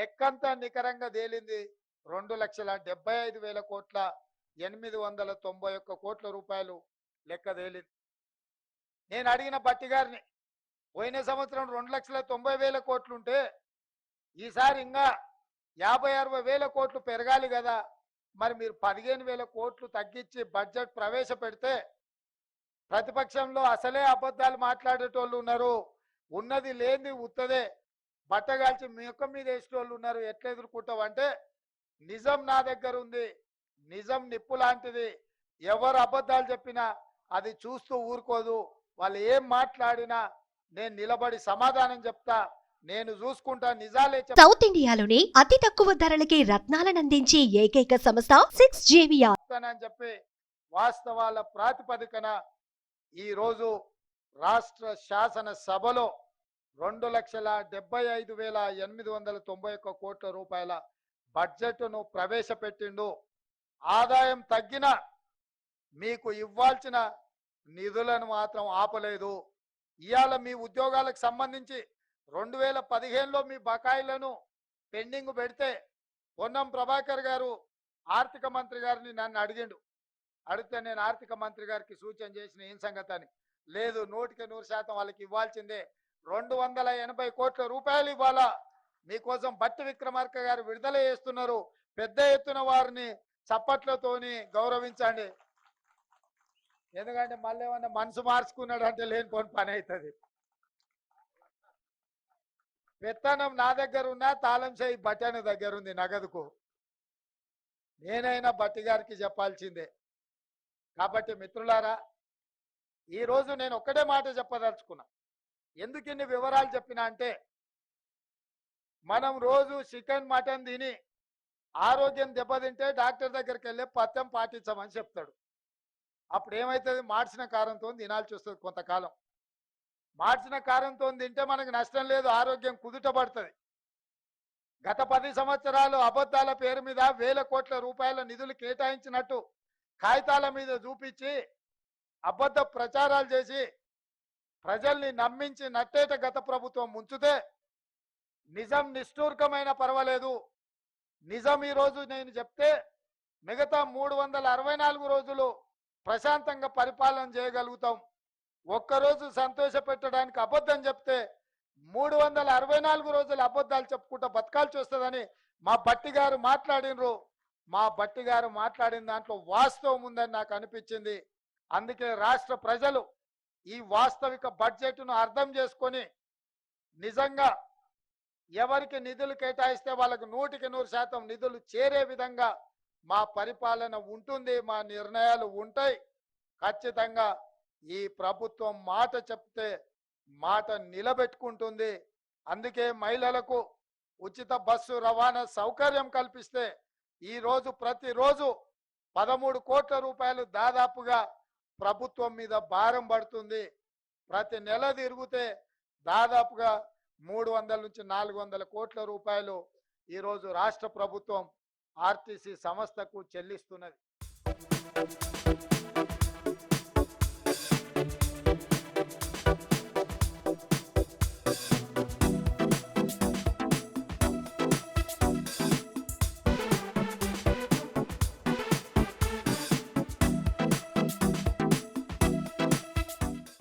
లెక్కంతా నికరంగా తేలింది. రెండు లక్షల డెబ్బై ఐదు వేల కోట్ల ఎనిమిది వందల తొంభై ఒక్క కోట్ల రూపాయలు లెక్క తేలింది. నేను అడిగిన బట్టి గారిని పోయిన సంవత్సరం రెండు లక్షల తొంభై వేల కోట్లుంటే ఈసారి ఇంకా యాభై అరవై వేల కోట్లు పెరగాలి కదా. మరి మీరు పదిహేను వేల కోట్లు తగ్గించి బడ్జెట్ ప్రవేశపెడితే ప్రతిపక్షంలో అసలే అబద్ధాలు మాట్లాడేటోళ్ళు ఉన్నారు. ఉన్నది లేనిది ఉత్తదే. బట్టగాల్చి ముఖం మీద వేసేటోళ్ళు ఉన్నారు ఎట్లా ఎదుర్కొంటావు అంటే నిజం నా దగ్గర ఉంది నిజం నిప్పు లాంటిది ఎవరు అబద్ధాలు చెప్పినా అది చూస్తూ ఊరుకోదు వాళ్ళు ఏం మాట్లాడినా నేను నిలబడి సమాధానం చెప్తా నేను చూసుకుంటా నిజాలే సౌత్ ఇండియాలోనే అతి తక్కువ ధరలకి రత్నాలనందించే ఏకైక సంస్థ సిక్స్ జేవియా చెప్తానని చెప్పి వాస్తవాల ప్రాతిపదికన ఈరోజు రాష్ట్ర శాసన సభలో రెండు లక్షల డెబ్బై ఐదు వేల ఎనిమిది వందల తొంభై ఒక్క కోట్ల రూపాయల బడ్జెట్ను ప్రవేశపెట్టిండు. ఆదాయం తగ్గిన మీకు ఇవ్వాల్సిన నిధులను మాత్రం ఆపలేదు. ఇవాళ మీ ఉద్యోగాలకు సంబంధించి రెండు వేల పదిహేనులో మీ బకాయిలను పెండింగ్ పెడితే పొన్నం ప్రభాకర్ గారు ఆర్థిక మంత్రి గారిని నన్ను అడిగిండు. అడిగితే నేను ఆర్థిక మంత్రి గారికి సూచన చేసిన ఏం సంగతి అని. లేదు నూటికి నూరు శాతం వాళ్ళకి ఇవ్వాల్సిందే. రెండు వందల ఎనభై కోట్ల రూపాయలు ఇవ్వాలా మీకోసం భట్టి విక్రమార్క గారు విడుదల చేస్తున్నారు. పెద్ద ఎత్తున వారిని చప్పట్లతోని గౌరవించండి. ఎందుకంటే మళ్ళీ ఏమన్నా మనసు మార్చుకున్నాడు అంటే లేనిపోని పని అవుతుంది. పెత్తనం నా దగ్గర ఉన్నా తాళం చేయి బట్టన దగ్గర ఉంది నగదుకు. నేనైనా బట్టి గారికి చెప్పాల్సిందే. కాబట్టి మిత్రులారా ఈరోజు నేను ఒక్కటే మాట చెప్పదలుచుకున్నా. ఎందుకు ఇన్ని వివరాలు చెప్పినా అంటే మనం రోజు చికెన్ మటన్ తిని ఆరోగ్యం దెబ్బతింటే డాక్టర్ దగ్గరికి వెళ్ళి పథ్యం పాటించమని చెప్తాడు. అప్పుడు ఏమవుతుంది మార్చిన కారంతో తినాల్సి వస్తుంది కొంతకాలం. మార్చిన కారంతో తింటే మనకు నష్టం లేదు ఆరోగ్యం కుదుట పడుతుంది గత పది సంవత్సరాలు అబద్ధాల పేరు మీద వేల కోట్ల రూపాయల నిధులు కేటాయించినట్టు కాగితాల మీద చూపించి అబద్ధ ప్రచారాలు చేసి ప్రజల్ని నమ్మించి నట్టేట గత ప్రభుత్వం ముంచుతే నిజం నిష్ఠూర్కమైన పర్వాలేదు. నిజం ఈరోజు నేను చెప్తే మిగతా మూడు వందల అరవై నాలుగు రోజులు ప్రశాంతంగా పరిపాలన చేయగలుగుతాం. ఒక్కరోజు సంతోష పెట్టడానికి అబద్ధం చెప్తే మూడు వందల అరవై నాలుగు రోజులు అబద్ధాలు చెప్పుకుంటూ బతకాల్సి వస్తుందని మా బట్టి గారు మాట్లాడినరు. మా బట్టి గారు మాట్లాడిన దాంట్లో వాస్తవం ఉందని నాకు అనిపించింది. అందుకే రాష్ట్ర ప్రజలు ఈ వాస్తవిక బడ్జెట్ను అర్థం చేసుకొని నిజంగా ఎవరికి నిధులు కేటాయిస్తే వాళ్ళకు నూటికి నూరు శాతం నిధులు చేరే విధంగా మా పరిపాలన ఉంటుంది మా నిర్ణయాలు ఉంటాయి. ఖచ్చితంగా ఈ ప్రభుత్వం మాట చెప్తే మాట నిలబెట్టుకుంటుంది. అందుకే మహిళలకు ఉచిత బస్సు రవాణా సౌకర్యం కల్పిస్తే ఈరోజు ప్రతిరోజు పదమూడు కోట్ల రూపాయలు దాదాపుగా ప్రభుత్వం మీద భారం పడుతుంది. ప్రతి నెల తిరిగితే దాదాపుగా మూడు వందల నుంచి నాలుగు వందల కోట్ల రూపాయలు ఈరోజు రాష్ట్ర ప్రభుత్వం ఆర్టీసీ సంస్థకు చెల్లిస్తున్నది.